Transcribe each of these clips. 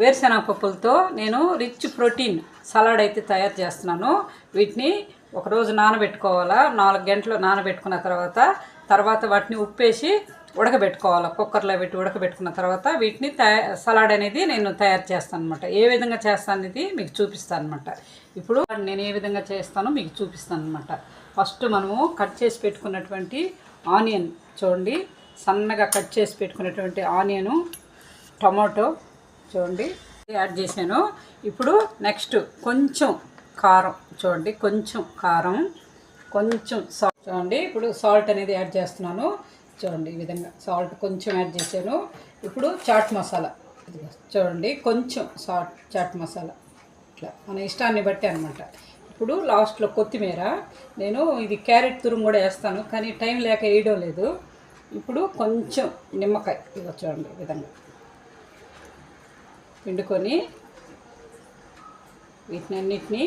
వేరుశనగ పప్పులతో నేను రిచ్ ప్రోటీన్ సలాడ్ అయితే తయారు చేస్తున్నాను. వీటిని ఒకరోజు నానబెట్టుకోవాలా? నాలుగు గంటలు నానబెట్టుకున్న తర్వాత తర్వాత వాటిని ఉప్పేసి ఉడకబెట్టుకోవాలి? కుక్కర్లో పెట్టి ఉడకబెట్టుకున్న తర్వాత వీటిని సలాడ్ అనేది నేను తయారు చేస్తాను అనమాట ఏ విధంగా చేస్తాను అనేది మీకు చూపిస్తాను అనమాట ఇప్పుడు నేను ఏ విధంగా చేస్తానో మీకు చూపిస్తాను అనమాట ఫస్ట్ మనము కట్ చేసి పెట్టుకున్నటువంటి ఆనియన్ చూడండి. సన్నగా కట్ చేసి పెట్టుకున్నటువంటి ఆనియను టమాటో చూడండి యాడ్ చేశాను. ఇప్పుడు నెక్స్ట్ కొంచెం కారం చూడండి కొంచెం కారం కొంచెం సాల్ట్ చూడండి. ఇప్పుడు సాల్ట్ అనేది యాడ్ చేస్తున్నాను. చూడండి ఈ విధంగా సాల్ట్ కొంచెం యాడ్ చేశాను. ఇప్పుడు చాట్ మసాలా చూడండి కొంచెం సాల్ట్ చాట్ మసాలా ఇట్లా మన ఇష్టాన్ని బట్టి అనమాట ఇప్పుడు లాస్ట్లో కొత్తిమీర. నేను ఇది క్యారెట్ తురుము కూడా వేస్తాను కానీ టైం లేక వేయడం లేదు. ఇప్పుడు కొంచెం నిమ్మకాయ ఇదిగో చూడండి ఈ విధంగా. పిండుకొని వీటిని అన్నిటినీ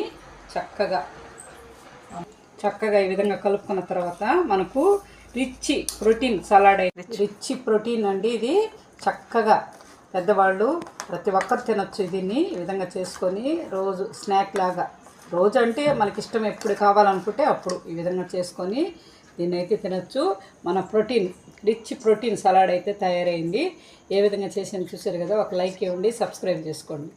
చక్కగా చక్కగా ఈ విధంగా కలుపుకున్న తర్వాత మనకు rich protein salad rich. Protein అండి ఇది. చక్కగా పెద్దవాళ్ళు ప్రతి ఒక్కరు తినొచ్చు దీన్ని. ఈ విధంగా చేసుకొని రోజు స్నాక్ లాగా. రోజు అంటే మనకి ఇష్టం ఎప్పుడు కావాలనుకుంటే అప్పుడు ఈ విధంగా చేసుకొని దీన్ని అయితే తినొచ్చు. మన ప్రోటీన్ రిచ్ ప్రోటీన్ సలాడ్ అయితే తయారైంది. ఏ విధంగా చేసాను చూసారు కదా ఒక లైక్ ఇవ్వండి సబ్స్క్రైబ్ చేసుకోండి.